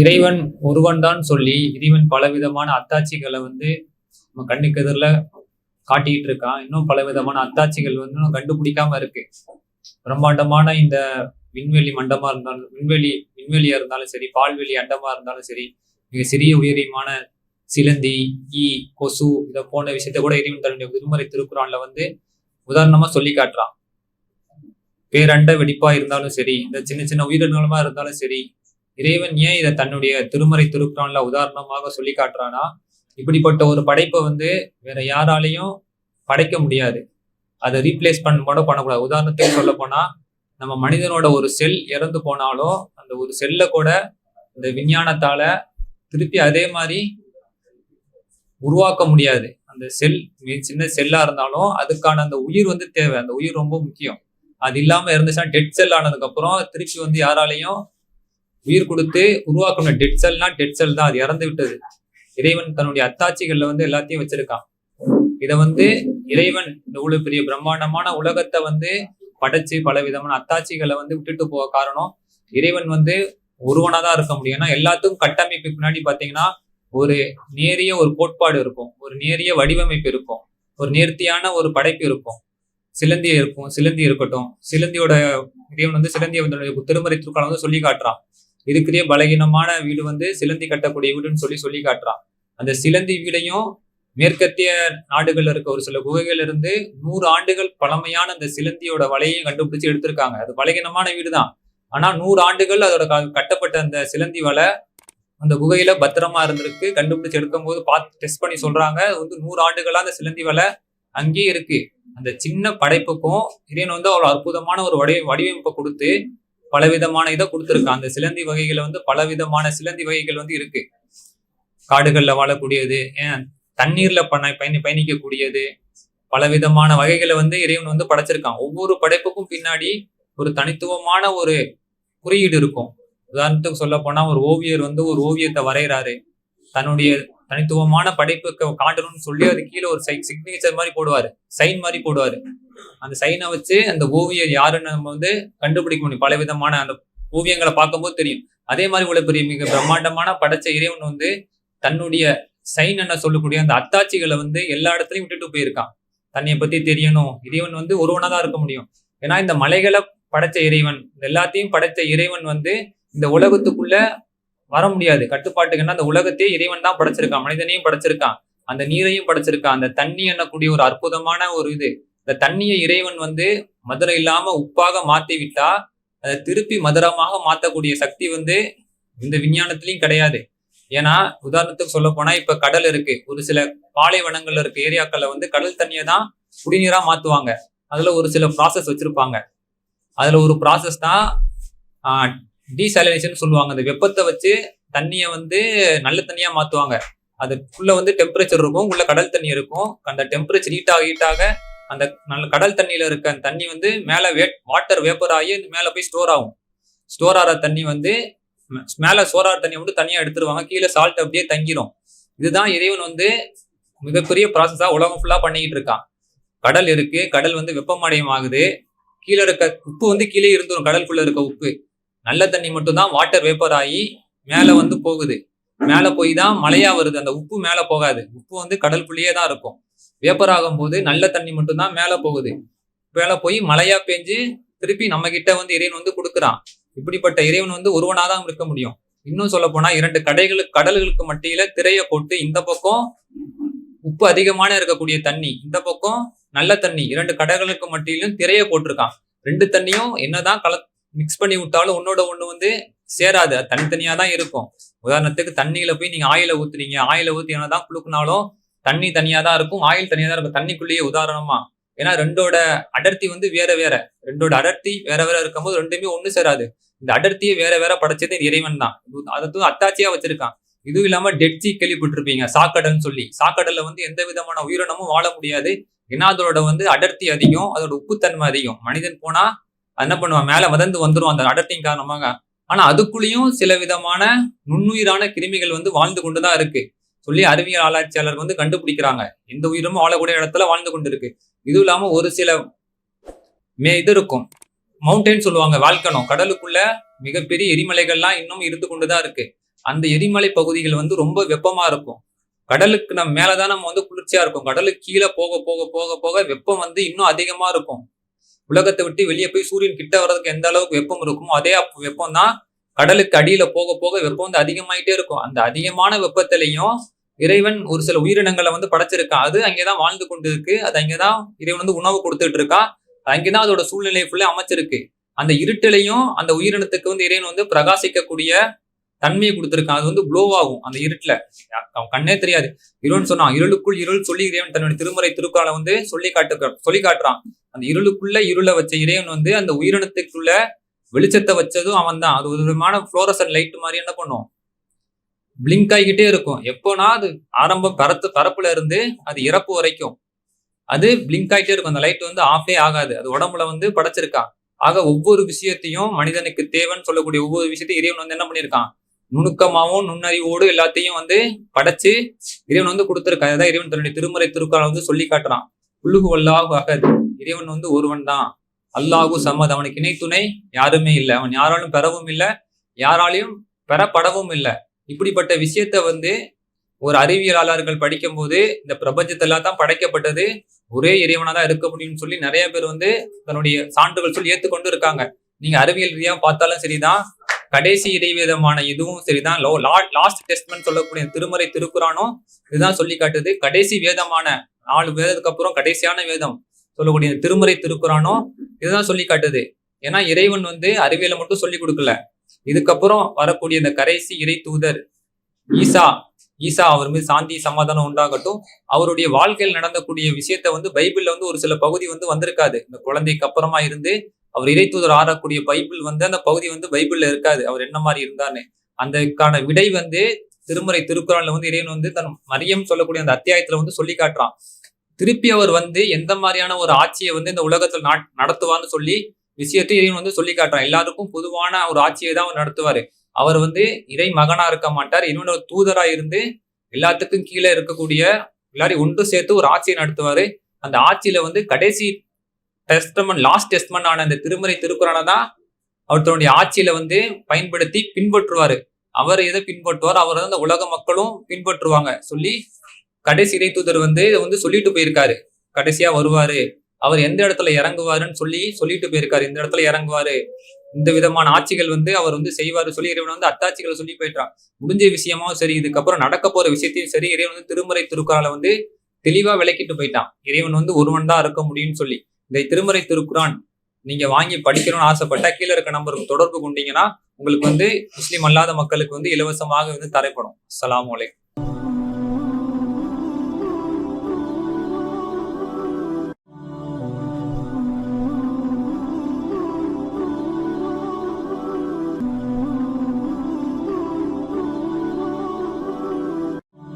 இறைவன் ஒருவன் தான் சொல்லி இறைவன் பலவிதமான அத்தாட்சிகளை வந்து நம்ம கண்ணுக்கு எதிரில் காட்டிக்கிட்டு இருக்கான். இன்னும் பலவிதமான அத்தாட்சிகள் வந்து இன்னும் கண்டுபிடிக்காம இருக்கு. பிரம்மாண்டமான இந்த விண்வெளி மண்டமா இருந்தாலும் விண்வெளி விண்வெளியா இருந்தாலும் சரி பால்வெளி அண்டமா இருந்தாலும் சரி மிக சிறிய உயரியமான சிலந்தி ஈ கொசு இதை போன்ற விஷயத்த கூட இறைவன் தன்னுடைய திருமறை திருக்குறான்ல வந்து உதாரணமா சொல்லி காட்டுறான். பேரண்ட வெடிப்பா இருந்தாலும் சரி இந்த சின்ன சின்ன உயிரினங்களமா இருந்தாலும் சரி இறைவன் ஏன் இதை தன்னுடைய திருமறை திருக்குறான்ல உதாரணமாக சொல்லி காட்டுறானா இப்படிப்பட்ட ஒரு படைப்பை வந்து வேற யாராலையும் படைக்க முடியாது. அதை ரீப்ளேஸ் பண்ண கூட பண்ணக்கூடாது. உதாரணத்துக்கு சொல்ல போனா நம்ம மனிதனோட ஒரு செல் இறந்து போனாலும் அந்த ஒரு செல்ல கூட இந்த விஞ்ஞானத்தால திருப்பி அதே மாதிரி உருவாக்க முடியாது. அந்த செல் சின்ன செல்லா இருந்தாலும் அதுக்கான அந்த உயிர் வந்து தேவை. அந்த உயிர் ரொம்ப முக்கியம். அது இல்லாம இருந்துச்சுன்னா டெட் செல் ஆனதுக்கு அப்புறம் திருப்பி வந்து யாராலையும் உயிர் கொடுத்து உருவாக்கணும் டெட் செல்னா டெட் செல் தான். அது இறந்து விட்டது. இறைவன் தன்னுடைய அத்தாட்சிகள்ல வந்து எல்லாத்தையும் வச்சிருக்கான். இதை வந்து இறைவன் இவ்வளவு பெரிய பிரம்மாண்டமான உலகத்தை வந்து படைச்சு பல விதமான அத்தாட்சிகளை வந்து விட்டுட்டு போக காரணம் இறைவன் வந்து ஒருவனா தான் இருக்க முடியும். ஏன்னா எல்லாத்துக்கும் கட்டமைப்பு பின்னாடி பாத்தீங்கன்னா ஒரு நேரிய ஒரு கோட்பாடு இருக்கும். ஒரு நேரிய வடிவமைப்பு இருக்கும். ஒரு நேர்த்தியான ஒரு படைப்பு இருக்கும். சிலந்தி இருக்கும். சிலந்தி இருக்கட்டும். சிலந்தியோட இறைவன் வந்து சிலந்தியை வந்து திருமறை திருக்காலம் வந்து சொல்லி காட்டுறான். இருக்கிற பலகீனமான வீடு வந்து சிலந்தி கட்டக்கூடிய வீடுன்னு சொல்லி சொல்லி காட்டுறான். அந்த சிலந்தி வீடையும் மேற்கத்திய நாடுகள்ல இருக்க ஒரு சில குகைகள் இருந்து நூறு ஆண்டுகள் பழமையான அந்த சிலந்தியோட வலையையும் கண்டுபிடிச்சு எடுத்திருக்காங்க. அது பலகீனமான வீடு தான் ஆனா நூறு ஆண்டுகள் அதோட கட்டப்பட்ட அந்த சிலந்தி வலை அந்த குகையில பத்திரமா இருந்திருக்கு. கண்டுபிடிச்சு எடுக்கும் போது பார்த்து டெஸ்ட் பண்ணி சொல்றாங்க. வந்து நூறு ஆண்டுகளா அந்த சிலந்தி வலை அங்கேயே இருக்கு. அந்த சின்ன படைப்புக்கும் இறைவன் வந்து அவ்வளவு அற்புதமான ஒரு வடிவ வடிவமைப்பை கொடுத்து பலவிதமான இதை கொடுத்துருக்கான் அந்த சிலந்தி வகைகளை வந்து பலவிதமான சிலந்தி வகைகள் வந்து இருக்கு. காடுகள்ல வாழக்கூடியது ஏன்? தண்ணீர்ல பண்ண பயணி பயணிக்கக்கூடியது. பலவிதமான வகைகளை வந்து இறைவன் வந்து படைச்சிருக்கான். ஒவ்வொரு படைப்புக்கும் பின்னாடி ஒரு தனித்துவமான ஒரு குறியீடு இருக்கும். உதாரணத்துக்கு சொல்ல போனா ஒரு ஓவியர் வந்து ஒரு ஓவியத்தை வரைகிறாரு தன்னுடைய தனித்துவமான படைப்புக்கு காட்டணும்னு சொல்லி அது கீழே ஒரு சிக்னேச்சர் மாதிரி போடுவாரு. சைன் மாதிரி போடுவாரு. அந்த சைனை வச்சு அந்த ஓவியர் யாருன்னு நம்ம வந்து கண்டுபிடிக்க முடியும். பல விதமான அந்த ஓவியங்களை பார்க்கும்போது தெரியும். அதே மாதிரி உள்ள பெரிய மிக பிரம்மாண்டமான படைச்ச இறைவன் வந்து தன்னுடைய சைன் என்ன சொல்லக்கூடிய அந்த அத்தாட்சிகளை வந்து எல்லா இடத்துலயும் விட்டுட்டு போயிருக்கான். தன்னை பத்தி தெரியணும். இறைவன் வந்து ஒருவனா தான் இருக்க முடியும். ஏன்னா இந்த மலைகளை படைச்ச இறைவன் எல்லாத்தையும் படைத்த இறைவன் வந்து இந்த உலகத்துக்குள்ள வர முடியாது. கட்டுப்பாட்டுக்குன்னா அந்த உலகத்தையே இறைவன் தான் படைச்சிருக்கான். மனிதனையும் படைச்சிருக்கான். அந்த நீரையும் படைச்சிருக்கான். அந்த தண்ணி என்னக்கூடிய ஒரு அற்புதமான ஒரு இது. இந்த தண்ணியை இறைவன் வந்து மதுரை இல்லாம உப்பாக மாத்தி விட்டா அதை திருப்பி மதுரமாக மாத்தக்கூடிய சக்தி வந்து இந்த விஞ்ஞானத்திலையும் கிடையாது. ஏன்னா உதாரணத்துக்கு சொல்ல போனா இப்ப கடல் இருக்கு. ஒரு சில பாலைவனங்கள்ல இருக்க ஏரியாக்கள்ல வந்து கடல் தண்ணியை தான் குடிநீரா மாத்துவாங்க. அதுல ஒரு சில ப்ராசஸ் வச்சிருப்பாங்க. அதுல ஒரு ப்ராசஸ் தான் டீசாலினேஷன் சொல்லுவாங்க. அந்த வெப்பத்தை வச்சு தண்ணியை வந்து நல்ல தண்ணியா மாத்துவாங்க. அதுக்குள்ள வந்து டெம்பரேச்சர் இருக்கும் உள்ள கடல் தண்ணி இருக்கும். அந்த டெம்பரேச்சர் ஹீட் ஆக ஹீட் ஆக அந்த நல்ல கடல் தண்ணியில இருக்க அந்த தண்ணி வந்து மேல வே வாட்டர் வேப்பர் ஆகி மேல போய் ஸ்டோர் ஆகும். ஸ்டோர் ஆகிற தண்ணி வந்து மேல ஸ்டோர் ஆகிற தண்ணி வந்து தனியா எடுத்துருவாங்க. கீழே சால்ட் அப்படியே தங்கிரும். இதுதான் இறைவன் வந்து மிகப்பெரிய ப்ராசஸா உலகம் ஃபுல்லா பண்ணிக்கிட்டு இருக்கான். கடல் இருக்கு. கடல் வந்து வெப்பமடையம் ஆகுது. கீழே இருக்க உப்பு வந்து கீழே இருந்துடும் கடலுக்குள்ள இருக்க உப்பு. நல்ல தண்ணி மட்டும் தான் வாட்டர் வேப்பர் ஆகி மேல வந்து போகுது. மேல போய் தான் மழையா வருது. அந்த உப்பு மேல போகாது. உப்பு வந்து கடலுக்குள்ளேயே தான் இருக்கும். வேப்பர் ஆகும் போது நல்ல தண்ணி மட்டும் தான் மேல போகுது. மேல போய் மழையா பெஞ்சு திருப்பி நம்ம கிட்ட வந்து இறைவன் வந்து கொடுக்குறான். இப்படிப்பட்ட இறைவன் வந்து ஒருவனாதான் இருக்க முடியும். இன்னும் சொல்ல போனா இரண்டு கடைகளுக்கு கடல்களுக்கு மட்டியில திரையை போட்டு இந்த பக்கம் உப்பு அதிகமான இருக்கக்கூடிய தண்ணி இந்த பக்கம் நல்ல தண்ணி இரண்டு கடைகளுக்கு மட்டியிலும் திரையை போட்டிருக்கான். ரெண்டு தண்ணியும் என்னதான் கல மிக்ஸ் பண்ணி விட்டாலும் ஒன்னோட ஒண்ணு வந்து சேராது. அது தனித்தனியா தான் இருக்கும். உதாரணத்துக்கு தண்ணியில போய் நீங்க ஆயில ஊத்துறீங்க ஆயில ஊத்தி என்னதான் குளுக்குனாலும் தண்ணி தனியா தான் இருக்கும் ஆயில் தனியா தான் இருக்கும். தண்ணிக்குள்ளேயே உதாரணமா ஏன்னா ரெண்டோட அடர்த்தி வந்து வேற வேற. ரெண்டோட அடர்த்தி வேற வேற இருக்கும்போது ரெண்டுமே ஒண்ணு சேராது. இந்த அடர்த்தியை வேற வேற படைச்சது இறைவன் தான். அதை அத்தாட்சியா வச்சிருக்கான். இதுவும் இல்லாம டெட்சி கேள்விப்பட்டிருப்பீங்க சாக்கடல்னு சொல்லி. சாக்கடல்ல வந்து எந்த விதமான உயிரினமும் வாழ முடியாது. ஏன்னா அதோட வந்து அடர்த்தி அதிகம் அதோட உப்புத்தன்மை அதிகம். மனிதன் போனா என்ன பண்ணுவான்? மேல வதந்து வந்துடும் அந்த அடர்த்தியின் காரணமாக. ஆனா அதுக்குள்ளேயும் சில விதமான நுண்ணுயிரான கிருமிகள் வந்து வாழ்ந்து கொண்டுதான் இருக்கு. சொல்லி அறிவியல் ஆராய்ச்சியாளர் வந்து கண்டுபிடிக்கிறாங்க. எந்த உயிரும் வாழக்கூடிய இடத்துல வாழ்ந்து கொண்டு இருக்கு இதுவும் இல்லாம ஒரு சில மே இது இருக்கும். மவுண்டைன் சொல்லுவாங்க வாழ்க்கணும் கடலுக்குள்ள மிகப்பெரிய எரிமலைகள்லாம் இன்னும் இருந்து கொண்டுதான் இருக்கு. அந்த எரிமலை பகுதிகள் வந்து ரொம்ப வெப்பமா இருக்கும். கடலுக்கு நம்ம மேலதான் நம்ம வந்து குளிர்ச்சியா இருக்கும். கடலுக்கு கீழே போக போக போக போக வெப்பம் வந்து இன்னும் அதிகமா இருக்கும். உலகத்தை விட்டு வெளியே போய் சூரியன் கிட்ட வர்றதுக்கு எந்த அளவுக்கு வெப்பம் இருக்குமோ அதே வெப்பம் தான் கடலுக்கு அடியில போக போக வெப்பம் வந்து அதிகமாயிட்டே இருக்கும். அந்த அதிகமான வெப்பத்திலையும் இறைவன் ஒரு சில உயிரினங்களை வந்து படைச்சிருக்கான் அது அங்கேதான் வாழ்ந்து கொண்டு இருக்கு அது அங்கேதான் இறைவன் வந்து உணவு கொடுத்துட்டு இருக்கா அங்கேதான் அதோட சூழ்நிலையை ஃபுல்லா அமைச்சிருக்கு. அந்த இருட்டிலையும் அந்த உயிரினத்துக்கு வந்து இறைவன் வந்து பிரகாசிக்கக்கூடிய தன்மையை கொடுத்துருக்கான் அது வந்து ப்ளோ ஆகும் அந்த இருட்டுல. அவன் கண்ணே தெரியாது. இருள்னு சொன்னான். இருளுக்குள் இருள் சொல்லி இறைவன் தன்னுடைய திருமுறை திருக்கால வந்து சொல்லி காட்டு சொல்லி காட்டுறான். அந்த இருளுக்குள்ள இருளை வச்ச இறைவன் வந்து அந்த உயிரினத்துக்குள்ள வெளிச்சத்தை வச்சதும் அவன் தான் அது ஒரு விதமான ஃப்ளோரசன் லைட் மாதிரி என்ன பண்ணும்? பிளிங்க் ஆகிக்கிட்டே இருக்கும். எப்போனா அது ஆரம்பம் பரத்து பரப்புல இருந்து அது இறப்பு வரைக்கும். அது பிளிங்க் ஆகிட்டே இருக்கும். அந்த லைட் வந்து ஆஃபே ஆகாது. அது உடம்புல வந்து படைச்சிருக்கான் ஆக ஒவ்வொரு விஷயத்தையும் மனிதனுக்கு தேவைன்னு சொல்லக்கூடிய ஒவ்வொரு விஷயத்தையும் இறைவன் வந்து என்ன பண்ணியிருக்கான் நுணுக்கமாவும் நுண்ணறிவோடு எல்லாத்தையும் வந்து படைச்சு இறைவன் வந்து கொடுத்துருக்கான் அதான் இறைவன் தன்னுடைய திருமுறை திருக்குறளை வந்து சொல்லி காட்டுறான். உள்ளுகு வல்லாஹு அகத். இறைவன் வந்து ஒருவன் தான். அல்லாஹு சம்மத் அவனுக்கு இணை துணை யாருமே இல்லை. அவன் யாராலும் பெறவும் இல்லை. யாராலையும் பெறப்படவும் இல்லை. இப்படிப்பட்ட விஷயத்த வந்து ஒரு அறிவியலாளர்கள் படிக்கும்போது இந்த பிரபஞ்சத்தெல்லாம் தான் படைக்கப்பட்டது. ஒரே இறைவனா தான் இருக்க முடியும்னு சொல்லி நிறைய பேர் வந்து தன்னுடைய சான்றுகள் சொல்லி ஏத்துக்கொண்டு இருக்காங்க. நீங்க அறிவியல் ரீதியா பார்த்தாலும் சரிதான். கடைசி இடைவேதமான இதுவும் சரிதான். லோ லாஸ்ட் டெஸ்ட்மெண்ட் சொல்லக்கூடிய திருமறை திருக்குறானும் இதுதான் சொல்லி காட்டுது. கடைசி வேதமான நாலு வேதத்துக்கு அப்புறம் கடைசியான வேதம் சொல்லக்கூடிய திருமறை திருக்குறானும் இதுதான் சொல்லி காட்டுது. ஏன்னா இறைவன் வந்து அறிவியலை மட்டும் சொல்லி கொடுக்கல. இதுக்கப்புறம் வரக்கூடிய இந்த கடைசி இறை தூதர் ஈசா ஈசா அவர் மீது சாந்தி சமாதானம் உண்டாகட்டும். அவருடைய வாழ்க்கையில் நடந்தக்கூடிய விஷயத்த வந்து பைபிள்ல வந்து ஒரு சில பகுதி வந்து வந்திருக்காது. இந்த குழந்தைக்கு அப்புறமா இருந்து அவர் இறை தூதர் ஆறக்கூடிய பைபிள் வந்து அந்த பகுதி வந்து பைபிள்ல இருக்காது. அவர் என்ன மாதிரி இருந்தார்னு. அந்தக்கான விடை வந்து திருமுறை திருக்குறள்ல வந்து இறைவன் வந்து தன் மரியம் சொல்லக்கூடிய அந்த அத்தியாயத்துல வந்து சொல்லி காட்டுறான். திருப்பி அவர் வந்து எந்த மாதிரியான ஒரு ஆட்சியை வந்து இந்த உலகத்தில் நடத்துவான்னு சொல்லி விஷயத்தை இறைவன் வந்து சொல்லி காட்டுறான். எல்லாருக்கும் பொதுவான ஒரு ஆட்சியை தான் அவர் நடத்துவாரு. அவர் வந்து இறை மகனா இருக்க மாட்டார். இன்னொரு தூதரா இருந்து எல்லாத்துக்கும் கீழே இருக்கக்கூடிய எல்லாரையும் ஒன்று சேர்த்து ஒரு ஆட்சியை நடத்துவாரு. அந்த ஆட்சியில வந்து கடைசி டெஸ்ட்மன் லாஸ்ட் டெஸ்ட்மன் ஆன அந்த திருமறை திருக்குறளை தான் அவர் தன்னுடைய ஆட்சியில வந்து பயன்படுத்தி பின்பற்றுவார். அவர் எதை பின்பற்றுவார்? அவர் வந்து அந்த உலக மக்களும் பின்பற்றுவாங்க. சொல்லி கடைசி இறை தூதர் வந்து வந்து சொல்லிட்டு போயிருக்காரு. கடைசியா வருவாரு. அவர் எந்த இடத்துல இறங்குவாருன்னு சொல்லி சொல்லிட்டு போயிருக்காரு. இந்த இடத்துல இறங்குவாரு. இந்த விதமான ஆட்சிகள் வந்து அவர் வந்து செய்வாரு சொல்லி இறைவன் வந்து அத்தாட்சிகளை சொல்லி போயிட்டான் முடிஞ்ச விஷயமும் சரி இதுக்கப்புறம் நடக்க போற விஷயத்தையும் சரி இறைவன் வந்து திருமறை திருக்குறால வந்து தெளிவா விளக்கிட்டு போயிட்டான். இறைவன் வந்து ஒருவன் தான் இருக்க முடியும்னு சொல்லி. இந்த திருமறை திருக்குறான் நீங்க வாங்கி படிக்கணும்னு ஆசைப்பட்டா கீழே இருக்க நம்பருக்கு தொடர்பு கொண்டீங்கன்னா உங்களுக்கு வந்து முஸ்லீம் அல்லாத மக்களுக்கு வந்து இலவசமாக வந்து தரைப்படும். அஸ்லாம் வலைக்கம்